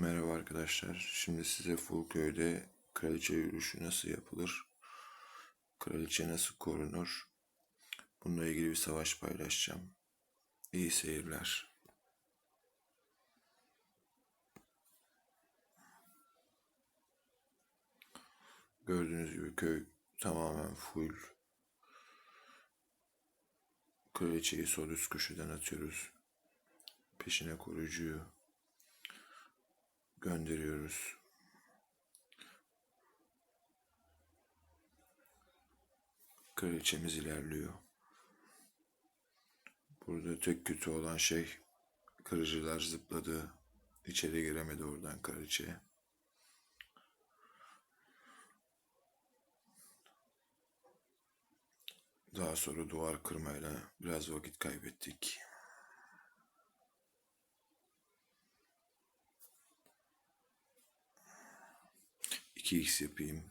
Merhaba arkadaşlar. Şimdi size Fulköy'de kraliçe yürüyüşü nasıl yapılır? Kraliçe nasıl korunur? Bununla ilgili bir savaş paylaşacağım. İyi seyirler. Gördüğünüz gibi köy tamamen full. Kraliçeyi sol üst köşeden atıyoruz. Peşine koruyucuyu gönderiyoruz. Kraliçemiz ilerliyor. Burada tek kötü olan şey kırıcılar zıpladı. İçeri giremedi oradan kraliçe. Daha sonra duvar kırmayla biraz vakit kaybettik. 2x yapayım.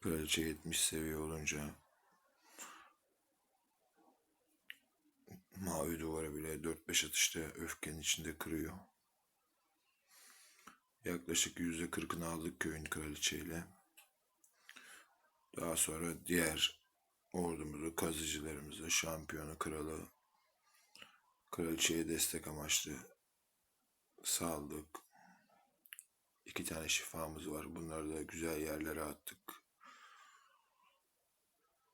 Kraliçe 70 seviye olunca mavi duvarı bile 4-5 atışta öfkenin içinde kırıyor. Yaklaşık %40'ını aldık köyün kraliçeyle. Daha sonra diğer ordumuzu, kazıcılarımızı, şampiyonu, kralı, kraliçeye destek amaçlı saldık. İki tane şifamız var. Bunları da güzel yerlere attık.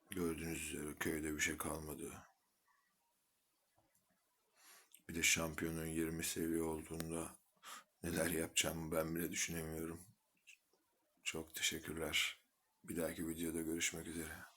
Gördüğünüz üzere köyde bir şey kalmadı. Bir de şampiyonun 20 seviye olduğunda neler yapacağımı ben bile düşünemiyorum. Çok teşekkürler. Bir dahaki videoda görüşmek üzere.